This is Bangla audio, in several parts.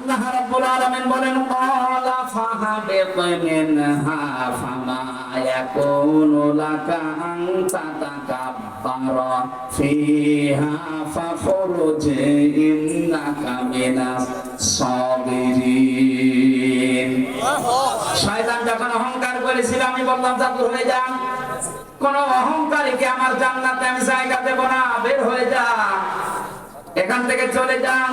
আল্লাহ রাব্বুল আলামিন বলেন ক্বালা ফাহাবিত মিনহা ফামা ইয়াকুনু লাকা আন তাতাকাব্বারা ফিহা ফাখরুজ ইন্নাকা মিনাস সাবিরিন শয়তান যখন অহংকার করেছিল, আমি বললাম, চাদর হয়ে যান কোন অহংকারীকে আমার জান্নাতে আমি জায়গা দেব না, বের হয়ে যা। এখান থেকে চলে যান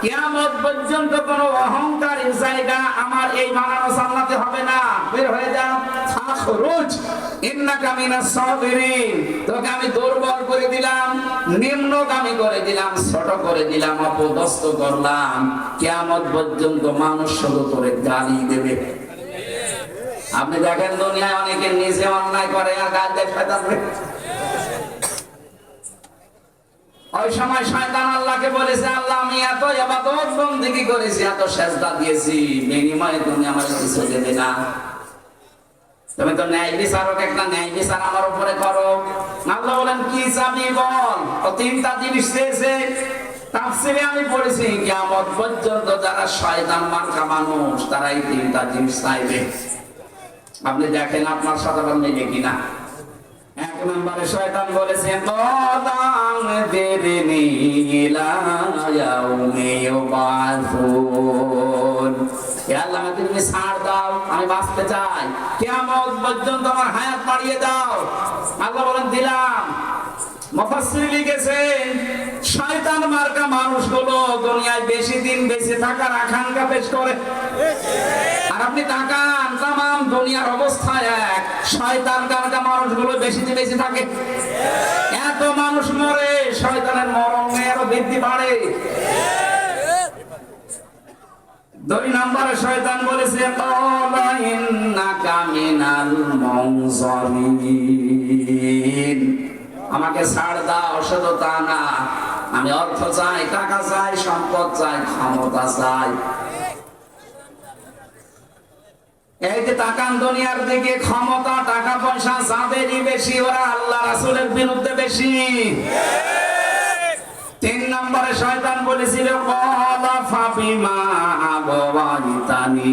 কিয়ামত পর্যন্ত কোনো অহংকারের জায়গা আমার এই বানানো সামলাতে হবে না। বের হয়ে যা। তোকে আমি দুর্বল করে দিলাম, নিম্নগামী করে দিলাম, ছোট করে দিলাম, অপদস্থ করলাম। পর্যন্ত মানুষ শুধু তোরে গালি দেবে। আপনি দেখেন দুনিয়ায় অনেকে নিজে অন্যায় করে আর গাল রে। ওই সময় শয়তান আল্লাহকে বলেছে, আল্লাহ, আমি এত ইবাদত বন্দেগী করেছি, এত সেজদা দিয়েছি, বিনিময়ে তুমি আমার কিছু দেবে না। তুমি তো ন্যায় বিচারক, একটা ন্যায় বিচার আমার উপরে করো। আল্লাহ বলেন, কি চাবি বল? ও তিনটা জিনিস চেয়েছে তাফসিরে আমি পড়েছি, কিয়ামত পর্যন্ত যারা শয়তান মার্কা মানুষ তারা এই তিনটা জিনিস চাইবে। আপনি দেখেন আপনার আবার মিলে কিনা এক নম্বরে শয়তান বলেছে আল্লাহ, তুমি ছাড় দাও, আমি বাঁচতে চাই। পর্যন্ত আমার হায়াত বাড়িয়ে দাও। আল্লাহ বলেন, দিলাম। মুফাসসির লিখেছেন, শয়তান মার্কা মানুষগুলো দুনিয়ায় বেশি দিন বেঁচে থাকার আকাঙ্ক্ষা পেশ করে। আর আপনি তাকান, তামাম দুনিয়ার অবস্থা এক। শয়তান কারকা মানুষগুলো বেশি দিন বেঁচে থাকে? এত মানুষ মরে, শয়তানের মরণ আরও বৃদ্ধি বাড়ে। দুই নম্বরে শয়তান বলেছে "ক্বালা ইন্নাকা মিনাল মুনজারিন। আমাকে ছাড় দাও, শুধু তা না। আমি অর্থ চাই, টাকা চাই, সম্পদ চাই, ক্ষমতা চাই। এই যে তাকান দুনিয়ার দিকে, ক্ষমতা টাকা পয়সা যাদেরই বেশি, ওরা আল্লাহ রাসূলের বিরুদ্ধে বেশি। তিন নম্বরে শয়তান বলেছিল ক্বালা ফাবিমা আবওয়াইতানি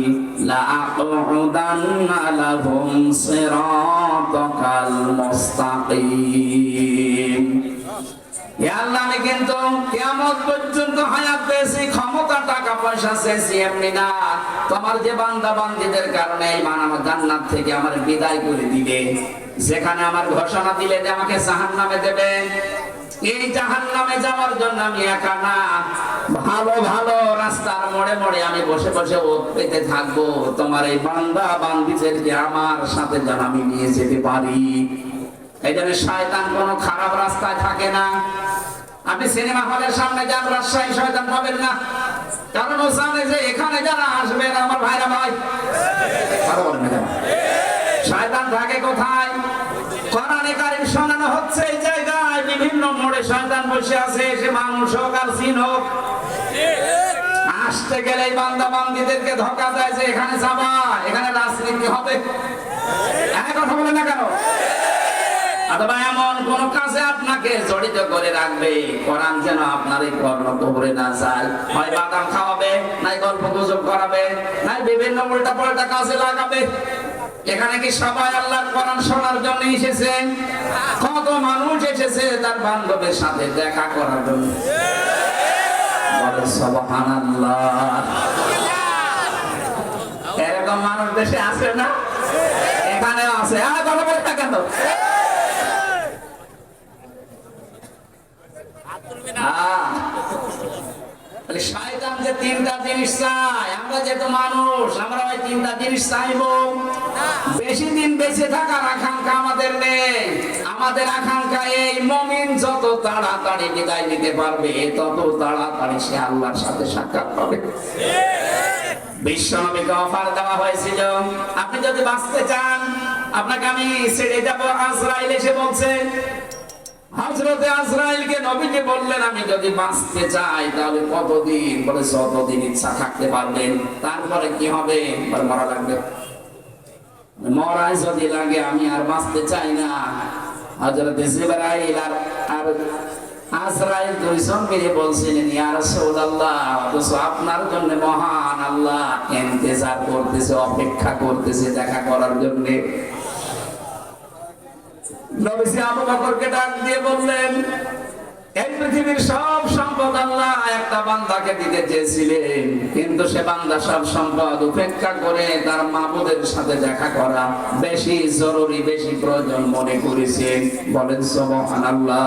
লা আকুদান্না লাহুম সিরাতাকাল মুস্তাকিম। আল্লাহ আমি কিন্তু কিয়ামত পর্যন্ত হায়াত পেয়েছি, ক্ষমতা, টাকা পয়সা চেয়েছি এমনি না। তোমার যে বান্দা বান্দিদের কারণে বানানো জান্নাত থেকে আমার বিদায় করে দিবে। যেখানে আমার ঘোষণা দিলে যে আমাকে জাহান্নামে দেবে। এই জাহান্নামে যাওয়ার জন্য আমি একা না। ভালো ভালো রাস্তার মোড়ে মোড়ে আমি বসে বসে পেতে থাকব। তোমার এই বান্দা বান্দিদেরকে আমার সাথে যেন আমি নিয়ে যেতে পারি। এই জন্য শয়তান কোনো খারাপ রাস্তায় থাকে না। আপনি সিনেমা হলের সামনে যান, রাজশাহী শয়তান পাবেন না। কারণ ও জানে যে এখানে যারা আসবেন, আমার ভাইরা ভাই। শয়তান থাকে কোথায়? কোরআনে কারিম শোনানো হচ্ছে এই জায়গায়। বিভিন্ন মোড়ে শয়তান বসে আছে, সে মানুষ হোক আর জিন হোক। আসতে গেলে বান্দা বান্দিদেরকে ধোকা দেয় যে এখানে যাবা, এখানে রাজনীতি হবে। কথা বলে না কেন? অথবা এমন কোন কাজে আপনাকে জড়িত করে রাখবে, কোরআন যেন আপনার এই কর্ণ কবরে না যায়। হয় বাদাম খাওয়াবে, নাই গল্প গুজব করাবে, নাই বিভিন্ন উল্টা পাল্টা কাজে লাগাবে। এখানে কি সবাই আল্লাহর কোরআন শোনার জন্য এসেছে? কত মানুষ এসেছে তার বান্ধবের সাথে দেখা করার জন্য। এরকম মানুষ দেশে আছে না? এখানেও আছে। আর কথা বলে না কেন? তাহলে শয়তান যে তিনটা জিনিস চায় আমরা যেহেতু মানুষ আমরা ওই তিনটা জিনিস চাইব। বেশি দিন বেঁচে থাকার আকাঙ্ক্ষা আমাদের নেই। আমাদের আকাঙ্ক্ষা এই মমিন যত তাড়াতাড়ি বিদায় নিতে পারবে তত তাড়াতাড়ি সে আল্লাহর সাথে সাক্ষাৎ পাবে। বিশ্বনবীকে অফার দেওয়া হয়েছিল। আপনি যদি বাঁচতে চান আপনাকে আমি ছেড়ে যাব। আজরাইল এসে বলছে হজরতে আজরাইলকে নবীকে বললেন, আমি যদি বাঁচতে চাই, তাহলে কতদিন? বলে, যতদিন ইচ্ছা থাকতে পারবেন, তারপরে কি হবে? মরা লাগবে। মরাই যদি লাগে, আমি আর বাঁচতে চাই না। জিবরাইল আর আর আজরাইল মিলে বলছিলেন, ইয়া রাসূলুল্লাহ, অথচ আপনার জন্য মহান আল্লাহ ইন্তজার করতেছে, অপেক্ষা করতেছে দেখা করার জন্য। নবীজি আবু বকরকে ডাক দিয়ে বললেন, এই পৃথিবীর সব সম্পদ আল্লাহ একটা বান্দাকে দিতে চেয়েছিলেন, কিন্তু সে বান্দা সব সম্পদ উপেক্ষা করে তার মাবুদের সাথে দেখা করা বেশি জরুরি, বেশি প্রয়োজন মনে করেছেন বলেন, সুবহানাল্লাহ।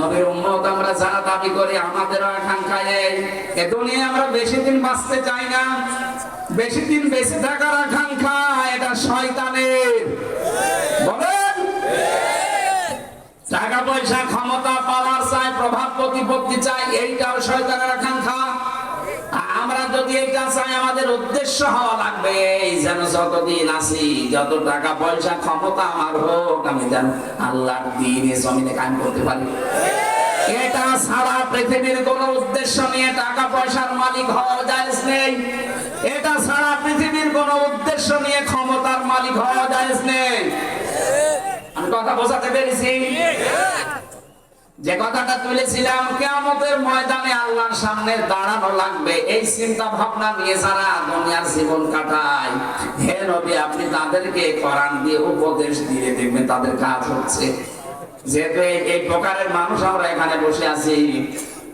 নবীর উম্মত, আমরা যারা দাবি করি, আমাদের আকাঙ্ক্ষা এই, এ দুনিয়া আমরা বেশি দিন বাঁচতে চাই না, বেশি দিন বেঁচে থাকার আকাঙ্ক্ষা এটা শয়তানের বলেন টাকা পয়সা ক্ষমতা পাওয়ার চাই প্রতিপত্তি চাই, এইটাও শয়তানের আকাঙ্ক্ষা। আমরা যদি এটা চাই, আমাদের উদ্দেশ্য হওয়া লাগবে। এই যেন যতদিন আছি, যত টাকা পয়সা, ক্ষমতা আমার হোক, আমি যেন আল্লাহর দিনে জমিনে কায়েম করতে পারি। এটা ছাড়া পৃথিবীর কোন উদ্দেশ্য নিয়ে টাকা পয়সার মালিক হওয়া যায় নেই। এটা ছাড়া পৃথিবীর কোন উদ্দেশ্য নিয়ে ক্ষমতার মালিক হওয়া যায় নেই। আমি কথা বোঝাতে পেরেছি? যে কথাটা তুলেছিলাম, কেয়ামতের ময়দানে আল্লাহর সামনে দাঁড়ানো লাগবে, এই চিন্তা ভাবনা নিয়ে যারা দুনিয়ার জীবন কাটায়, হে নবী, আপনি তাদেরকে কোরআন দিয়ে উপদেশ দিয়ে দেখবেন তাদের কাজ হচ্ছে। যেহেতু এই- এই প্রকারের মানুষ আমরা এখানে বসে আছি,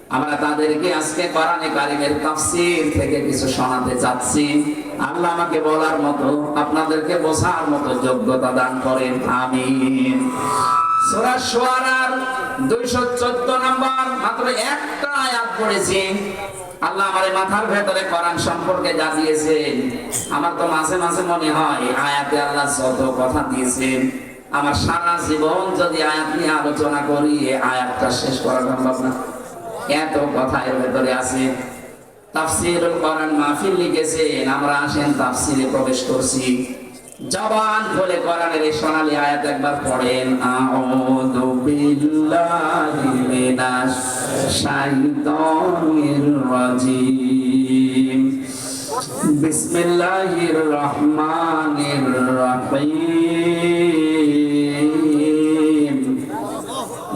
আমরা তাদেরকে আজকে কোরআনে কারিমের তাফসীর থেকে কিছু শোনাতে চাচ্ছি। আল্লাহ আমাকে বলার মতো, আপনাদেরকে বোঝার মতো যোগ্যতা দান করেন, আমিন। সূরা শুআরার 214 নম্বর, মাত্র একটা আয়াত পড়েছি। আল্লাহ আমার মাথার ভেতরে কোরআন সম্পর্কে যা দিয়েছেন, আমার তো মাঝে মাঝে মনে হয় আয়াতে আল্লাহ যত কথা দিয়েছেন, আমার সারা জীবন যদি আয়াত নিয়ে আলোচনা করি আয়াতটা শেষ করা সম্ভব না। এত কথা এর ভেতরে আছে। তাফসিরুল কোরআন মাহফিল লিখেছেন, আমরা আসেন তাফসিরে প্রবেশ করছি। জবান খুলে কোরআনের এই সোনালী আয়াত একবার পড়েন। আউযু বিল্লাহি মিনাশ শাইতানির রাজিম। বিসমিল্লাহির রহমানির রহিম।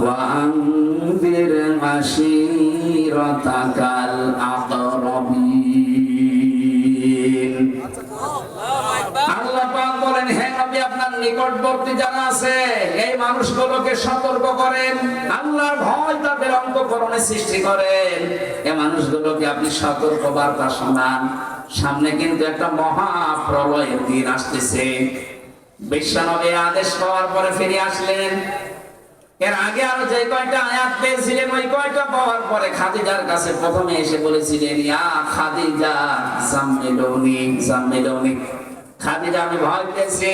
ওয়া আনদির মাশিরাতাকাল আকরাবিন। আল্লাহ নিকটবর্তী যারা আছে, এই মানুষগুলোকে সতর্ক করেন, আল্লাহর ভয় তাদের অন্তঃকরণে সৃষ্টি করেন। এই মানুষগুলোকে আপনি সতর্ক বার্তা শোনান। সামনে কিন্তু একটা মহা প্রলয়ের দিন আসতেছে। বিশ্বনবী আদেশ পাওয়ার পরে ফিরে আসলেন। এর আগে আরও যে কয়টা আয়াত পেয়েছিলেন, ওই কয়টা পাওয়ার পরে খাদিজার কাছে প্রথমে এসে বলেছিলেন, ইয়া খাদিজা সাম্মিলুনি সাম্মিলুনি খাদিজা, আমি ভয় পেয়েছি।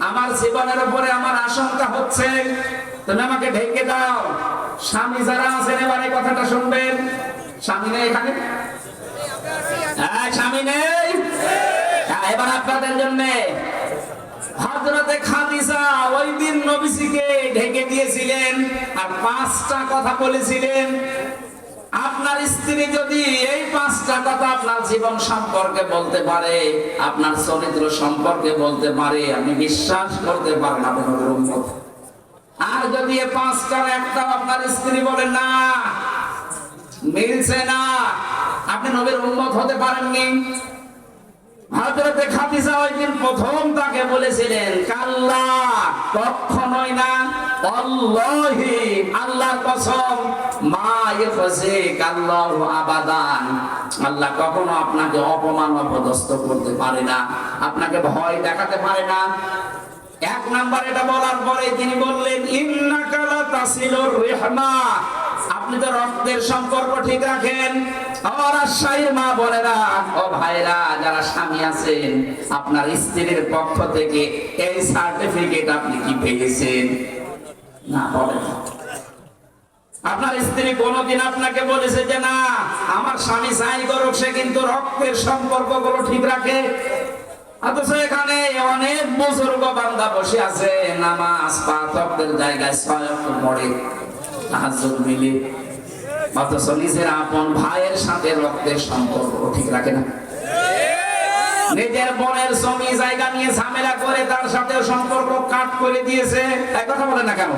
আমার জীবনের উপরে আমার আশঙ্কা হচ্ছে। তুমি আমাকে ঢেকে দাও। স্বামী যারা আছেন এবার এই কথাটা শুনবেন। স্বামী নেই এখানে? হ্যাঁ স্বামী নেই? হ্যাঁ, এবার আপনাদের জন্যে ঢেকে দিয়েছিলেন আর পাঁচটা কথা বলেছিলেন। আপনার স্ত্রী যদি এই পাঁচটা কথা আপনার জীবন সম্পর্কে বলতে পারে, আপনার চরিত্র সম্পর্কে বলতে পারে আপনি বিশ্বাস করতে পারেন আপনি নবীর উম্মত আর যদি এই পাঁচটার একটা আপনার স্ত্রী বলে, না, মিলছে না। আপনি নবীর উম্মত হতে পারেননি। হযরতে খাদিজা ওই দিন প্রথম তাকে বলেছিলেন, কাল্লা কখনোই না। আল্লাহি কসম আবাদান। আল্লাহ কখনো আপনাকে অপমান অপদস্থ করতে পারে না, আপনাকে ভয় দেখাতে পারে না। এক নাম্বার এটা বলার পরে তিনি বললেন তাসিলুর রিহমা। আপনি তো রক্তের সম্পর্ক ঠিক রাখেন। রাজশাহীর মা বোনেরা, ও ভাইরা যারা স্বামী আছেন, আপনার স্ত্রীর পক্ষ থেকে এই সার্টিফিকেট আপনি কি পেয়েছেন? না। আপনার স্ত্রী কোনোদিন আপনাকে বলেছে যে, না, আমার স্বামী যাই করুক, সে কিন্তু রক্তের সম্পর্কগুলো ঠিক রাখে। অনেক বুজুর্গ বান্দা বসে আছে, নামাজ ওয়াক্তের জায়গায় আপন ভাইয়ের সাথে রক্তের সম্পর্ক ঠিক রাখে না। নিজের বোনের জমি জায়গা নিয়ে ঝামেলা করে তার সাথে সম্পর্ক কাট করে দিয়েছে। এক কথা বলে না কেন?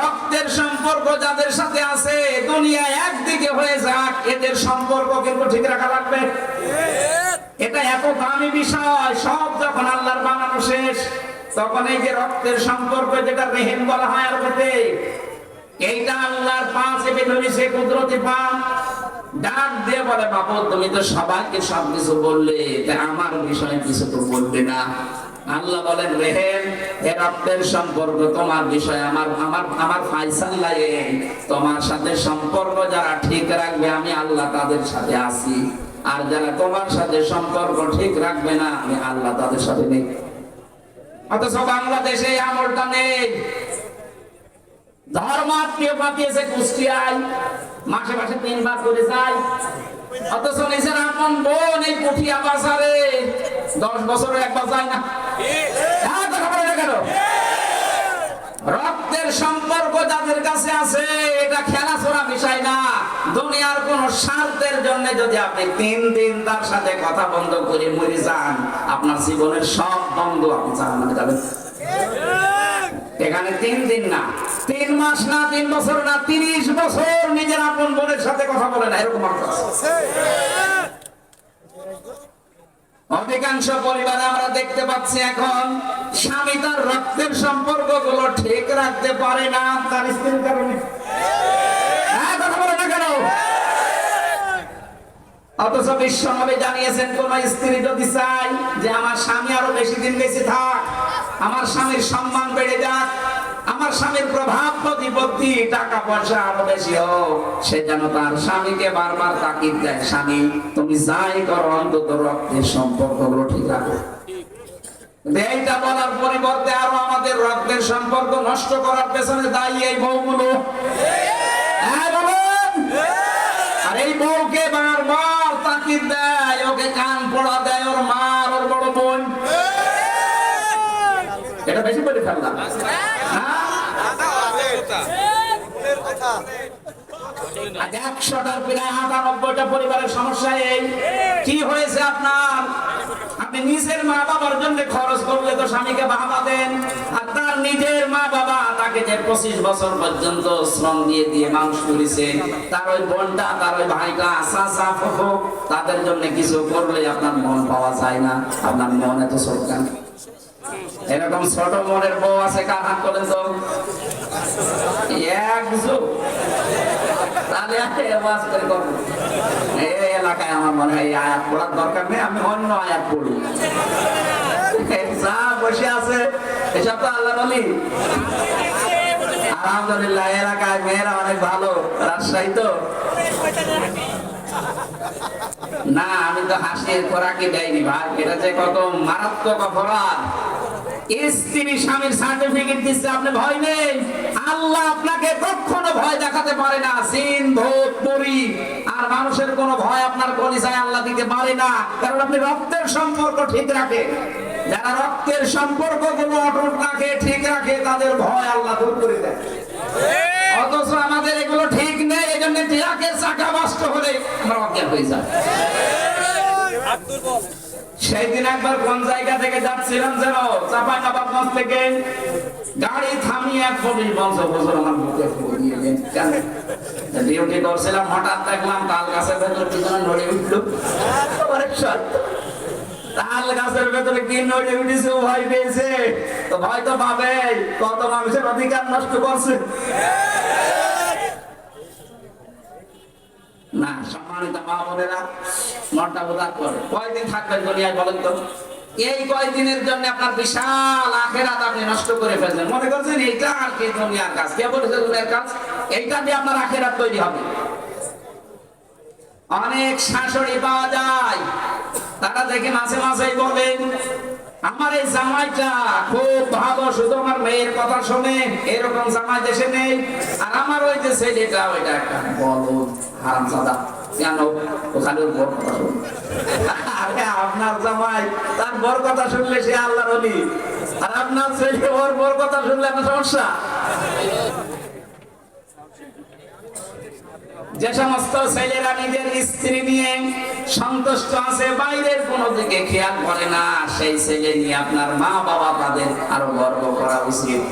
রক্তের সম্পর্ক যাদের সাথে আছে, দুনিয়া একদিকে হয়ে যাক, এদের সম্পর্ক কিন্তু ঠিক রাখা লাগবে। এটা এত দামি বিষয়, সব যখন আল্লাহর বানানো শেষ, তখন এই যে রক্তের সম্পর্ক যেটা রেহেন বলা হয় আরবিতে, এইটা আল্লাহর পা চেপে ধরেছে কুদরতি পা ডাক দিয়ে বলে, বাবু, তুমি তো সবাইকে সব কিছু বললে আমার বিষয়ে কিছু তো বলবে না। আল্লাহ বলেন রেহেন এ রক্তের সম্পর্ক তোমার বিষয়, আমার আমার আমার ফাইসাল্লা এই তোমার সাথে সম্পর্ক যারা ঠিক রাখবে, আমি আল্লাহ তাদের সাথে আছি। আর যারা তোমার সাথে সম্পর্ক ঠিক রাখবে না, আমি আল্লাহ তাদের সাথে নেই। অথচ বাংলাদেশে আমলটা নেই। ধর্মাত্মীয় পাঠিয়েছে কুষ্টিয়ায়। মাসে মাসে তিনবার করে যায়। অথচ নিজের আপন বোন এই পুঠিয়া বাজারে দশ বছরে একবার যায় না। হ্যাঁ? রক্তের সম্পর্ক যাদের কাছে আছে, এটা খেলাধুলা বিষয় না। দুনিয়ার কোন স্বার্থের জন্য যদি আপনি তিন দিন তার সাথে কথা বন্ধ করে মরে যান, আপনার জীবনের সব বন্ধ আপনি জাহান্নামে যাবেন। এখানে তিন দিন না তিন মাস না তিন বছর না তিরিশ বছর নিজের আপন বোনের সাথে কথা বলে না এরকম। অধিকাংশ পরিবারে আমরা দেখতে পাচ্ছি এখন স্বামী তার রক্তের সম্পর্কগুলো ঠিক রাখতে পারে না তার স্ত্রীর কারণে হ্যাঁ, অথচ বিশ্বনবী জানিয়েছেন কোন স্ত্রী যদি চাই যে আমার স্বামী আরও বেশি দিন বেশি থাক আমার স্বামীর সম্মান বেড়ে যাক, আমার স্বামীর প্রভাব প্রতিপত্তি, টাকা পয়সা আরও বেশি হোক, সে যেন তার স্বামীকে বারবার তাকিদ দেয়, স্বামী, তুমি যাই করো, অন্তত রক্তের সম্পর্কগুলো ঠিক রাখো। বলার পরিবর্তে আরও আমাদের রক্তের সম্পর্ক নষ্ট করার পেছনে দায়ী এই বউগুলো। হ্যাঁ আর এই বউকে বারবার তাকিদ দেয় এটা বেশি করে ফেললাম। হ্যাঁ? একশোটার প্রায় আটানব্বইটা পরিবারের সমস্যা এই। কি হয়েছে আপনার? আপনি নিজের মা বাবার জন্য খরচ করলে তো স্বামীকে বাবা দেন। আর তার নিজের মা বাবা তাকে যে পঁচিশ বছর পর্যন্ত শ্রম দিয়ে দিয়ে মানুষ করেছে তার ওই বোনটা তার ওই ভাইটা আসা ফুফু তাদের জন্য কিছু করলে আপনার মন পাওয়া যায় না। আপনার মন এত সরকার এরকম ছোট মনের বউ আছে ওয়াজ করে আমি তো আলহামদুলিল্লাহ, এলাকায় মেয়েরা অনেক ভালো, রাজশাহী তো। না, আমি তো হাসির খোরাকি দেয়নি ভাই, এটা যে কত মারাত্মক অপরাধ। স্ত্রী স্বামীর সার্টিফিকেট দিচ্ছে আপনি ভয় নেই। আল্লাহ আপনাকে কখনো ভয় দেখাতে পারে না। সিন ভূত আর মানুষের কোনো ভয় আপনার কলিজায় আল্লাহ দিতে পারে না। কারণ আপনি রক্তের সম্পর্ক ঠিক রাখে। যারা রক্তের সম্পর্কগুলো অটুট রাখে, ঠিক রাখে, তাদের ভয় আল্লাহ দূর করে দেয়। অথচ আমাদের এগুলো ঠিক নেই এই জন্য ট্রাকের চাকা বাস্ত হলে আমরা অজ্ঞান হয়ে যায় সেই দিন একবার কোন জায়গা থেকে যাচ্ছিলাম যেন চাপাই নবাবগঞ্জ থেকে গাড়ি থামিয়ে এক পুলিশ বংশ বছর আমার বুকে ডিউটি করছিলাম, হঠাৎ দেখলাম তাল গাছের ভেতর পিছনে নড়ে উঠল। সত্য। তাল গাছের ভেতরে কি নড়ে উঠেছে ভয় পেয়েছে। তো ভয় তো পাবে কত মানুষের অধিকার নষ্ট করছে। না, সম্মানিত মা বোনেরা, মনটা উদার করে। কয়দিন থাকবেন দুনিয়ায় বলেন তো? এই কয়দিনের জন্য আপনার বিশাল আখেরাত আপনি নষ্ট করে ফেলছেন মনে করছেন এইটা আর কি দুনিয়ার কাজ? কে বলেছে দুনিয়ার কাজ? এইটা দিয়ে আপনার আখেরাত তৈরি হবে। অনেক শাশুড়ি পাওয়া যায়, তারা দেখে মাঝে মাঝেই বলেন আমার এই জামাইটা খুব ভালো, শুধু আমার মেয়ের কথা শুনে, এরকম জামাই দেশে নেই। আর আমার ওই যে ছেলেটা, ওইটা একটা বলো হারাম সাদা আরে আপনার জামাই, তার বর কথা শুনলে সে আল্লাহর অলি। আর আপনার ছেলে, ওর বড় কথা শুনলে আপনার সমস্যা। যে সমস্ত ছেলেরা নিজের স্ত্রী নিয়ে সন্তুষ্ট আছে, বাইরের কোনো দিকে খেয়াল করে না, সেই ছেলে নিয়ে আপনার মা বাবা তাদের আরও গর্ব করা উচিত।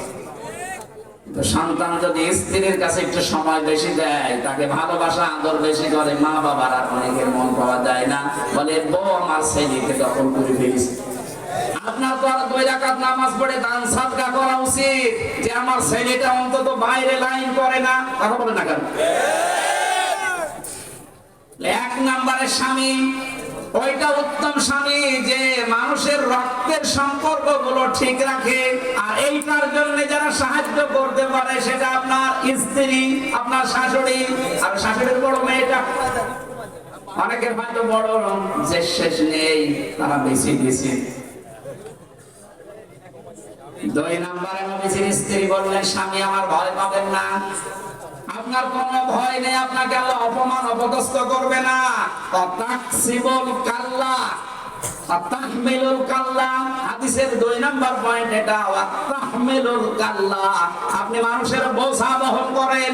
সন্তান যদি স্ত্রীর কাছে একটু সময় বেশি দেয়, তাকে ভালোবাসা, আদর বেশি করে মা বাবার আর অনেকের মন পাওয়া যায় না। বলে, বউ, আমার ছেলেকে দখল করে ফেলিস। মানুষের রক্তের সম্পর্কগুলো ঠিক রাখে আর এইটার জন্য যারা সাহায্য করতে পারে, সেটা আপনার স্ত্রী, আপনার শাশুড়ি আর শাশুড়ির বড় মেয়েটা। অনেকের হয়তো বড় যে শেষ নেই, তারা বেশি বেশি। দুই নম্বরে নবীজির স্ত্রী বললেন, স্বামী, আমার ভয় পাবেন না। আপনার কোনো ভয় নেই, আপনাকে আল্লাহ অপমান, অপদস্থ করবে না। তাকসিবুল কাল্লা কাল্লা। দুই পয়েন্ট এটা কাল্লা। আপনি মানুষের বোঝা বহন করেন,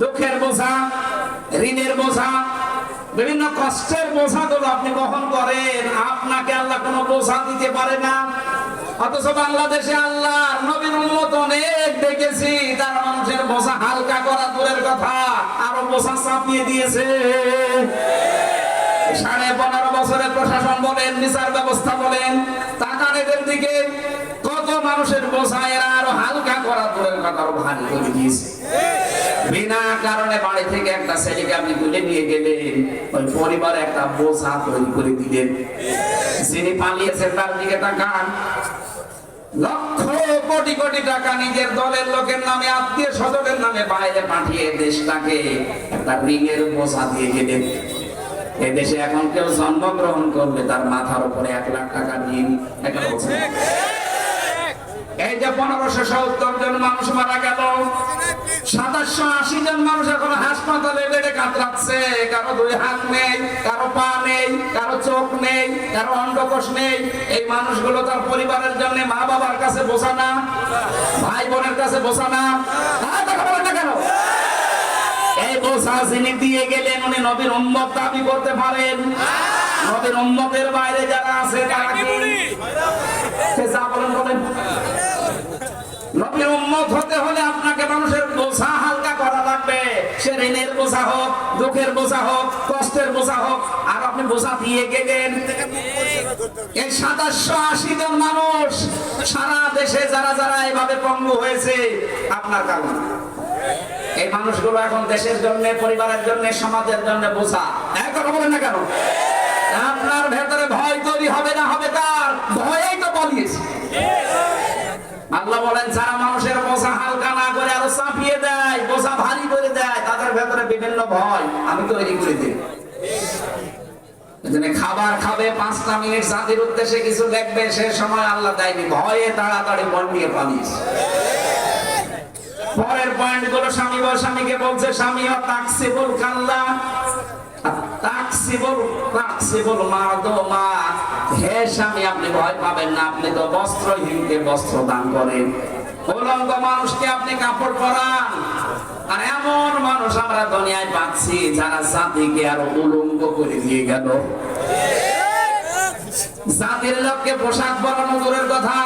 দুঃখের বোঝা, ঋণের বোঝা, বিভিন্ন কষ্টের বোঝাগুলো আপনি বহন করেন। আপনাকে আল্লাহ কোনো বোঝা দিতে পারে না। অথচ বাংলাদেশে আল্লাহ নবীর উন্মত অনেক দেখেছি। তার মানুষের বোঝা হালকা করা দূরের কথা। আরও বোঝা চাপিয়ে দিয়েছে। সাড়ে পনেরো বছরের প্রশাসন বলেন, বিচার ব্যবস্থা বলেন, তাকান এদের দিকে। কত মানুষের বোঝা এরা আরও হালকা করা দূরের কথা আরও ভারী করে দিয়েছে। বিনা কারণে বাড়ি থেকে একটা ছেলেকে আপনি তুলে নিয়ে গেলেন, ওই পরিবারে একটা বোঝা তৈরি করে দিলেন। যিনি পালিয়েছেন তার দিকে তাকান। লক্ষ কোটি কোটি টাকা নিজের দলের লোকের নামে, আত্মীয় স্বজনের নামে বাইরে পাঠিয়ে দেশটাকে একটা ঋণের বোঝা দিয়ে গেলেন এদেশে এখন কেউ জন্মগ্রহণ করবে তার মাথার উপরে এক লাখ টাকা ঋণ একটা এই যে পনেরোশো সত্তর জন মানুষ মারা গেল সাতাশশো আশি জন মানুষ এখন হাসপাতালে বেড়ে কাতরাচ্ছে। কারও দুই হাত নেই কারও পা নেই কারও চোখ নেই কারও অন্ডকোষ নেই। এই মানুষগুলো তার পরিবারের জন্য মা বাবার কাছে বসা না ভাই বোনের কাছে বসা হ্যাঁ, না কেন? এই যিনি দিয়ে গেলেন উনি নবীর উম্মত দাবি করতে পারেন। নবীর উম্মতের বাইরে যারা আছে তারা কি? বলেন বলেন। নবীর উম্মত হতে হলে আপনাকে মানুষের বোঝা হালকা করা লাগবে। সে ঋণের বোঝা হোক, দুঃখের বোঝা হোক, কষ্টের বোঝা হোক, আর আপনি বোঝা দিয়ে গেলেন। এই সাতাশশো আশি জন মানুষ সারা দেশে যারা যারা এভাবে পঙ্গু হয়েছে, আপনার কারণে। এই মানুষগুলো এখন দেশের জন্য, পরিবারের জন্য, সমাজের জন্য বোঝা। এক কথা বলেন না কেন? আপনার ভেতরে ভয় তৈরি হবে না হবে তার। ভয়েই তো পালিয়েছে। আল্লাহ বলেন, যারা মানুষের বোঝা হালকা না করে আরও চাপিয়ে দেয়, বোঝা ভারী করে দেয়, তাদের ভেতরে বিভিন্ন ভয় আমি তৈরি করে দিই। খাবার খাবে, পাঁচটা মিনিট জাতির উদ্দেশ্যে কিছু দেখবে, সে সময় আল্লাহ দেয়নি। ভয়ে তাড়াতাড়ি মন নিয়ে পালিয়েছে। পরের পয়েন্টগুলো স্বামী বা স্বামীকে বলছে, স্বামী তাকসিবুল কাল্লা। তাকসিবুল তাকসিবুল মারদমা হে স্বামী, আপনি ভয় পাবেন না, আপনি তো বস্ত্রহীনকে বস্ত্র দান করেন। উলঙ্গ মানুষকে আপনি কাপড় পরান। আর এমন মানুষ আমরা দুনিয়ায় পাচ্ছি, যারা জাতিকে আরও উলঙ্গ করে দিয়ে গেল। জাতির লোককে পোশাক পরানো দূরের কথা।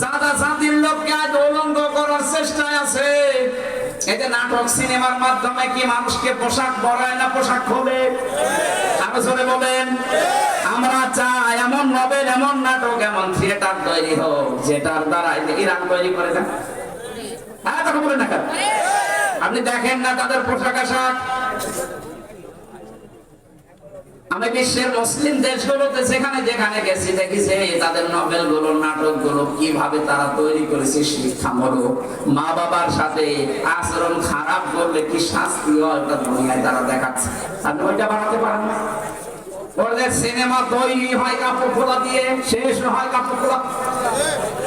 সাদা জাতির লোককে আজ উলঙ্গ করার চেষ্টায় আছে। এই যে নাটক সিনেমার মাধ্যমে কি মানুষকে পোশাক পরায় না পোশাক খোলে? আরও বলেন, আমরা চাই এমন নবেল এমন নাটক, এমন থিয়েটার তৈরি হোক, যেটার দ্বারা ইরান তৈরি করে না হ্যাঁ তখন বলেন না আপনি দেখেন না তাদের পোশাক আশাক? আমি বিশ্বের মুসলিম দেশগুলোতে যেখানে যেখানে গেছি, দেখেছি তাদের নভেলগুলো নাটকগুলো কীভাবে তারা তৈরি করেছে শিক্ষামূলক মা বাবার সাথে আচরণ খারাপ করলে কি শাস্তি হয় দুনিয়ায় তারা দেখাচ্ছে। আপনি ওইটা বানাতে পারেন না। সিনেমা তৈরি হয় কাপড় খোলা দিয়ে, শেষ হয় কাপড় খোলা।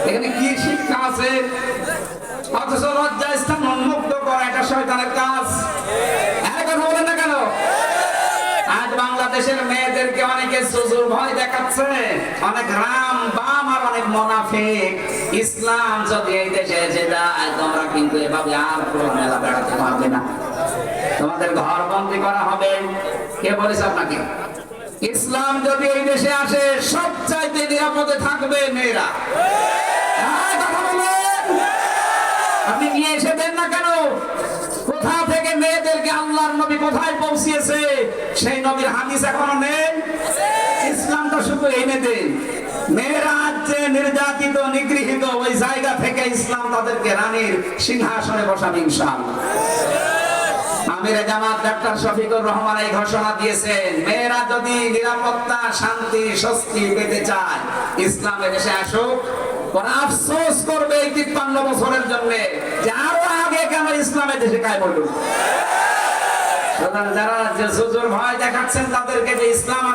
এখানে কি শিক্ষা আছে? অথচ লজ্জা স্থান উন্মুক্ত করা, এটা শয়তানের কাজ। এক কথা বলেন না কেন? বাংলাদেশের মেয়েদেরকে অনেকে সুজুর ভয় দেখাচ্ছে, অনেক রাম বাম আর অনেক মোনাফিক। ইসলাম যদি এই দেশে এসে যায়, তোমরা কিন্তু এভাবে আর কোনো মেলা বেড়াতে পারবে না। তোমাদের ঘর বন্দি করা হবে। কে বলেছে আপনাকে? ইসলাম যদি এই দেশে আসে, সবচাইতে নিরাপদে থাকবে মেয়েরা। নবী কোথায় পৌঁছিয়েছে? সেই নবীর হাদিস এখনও নেই? ইসলামটা শুধু এনে দেন মেয়েরা নির্যাতিত, নিগৃহীত, ওই জায়গা থেকে ইসলাম তাদেরকে রানীর সিংহাসনে বসাবে আমির জামাত ডাক্তার শফিকুর রহমান এই ঘোষণা দিয়েছেন, মেয়েরা যদি নিরাপত্তা, শান্তি, স্বস্তি পেতে চায় ইসলামের দেশে আসুক, ওরা আফসোস করবে এই তিপ্পান্ন বছরের জন্য যে আরও আগে কেন ইসলামের দেশে কায় বলুন যারা যে জুজুর ভয় দেখাচ্ছেন তাদেরকে যে ইসলাম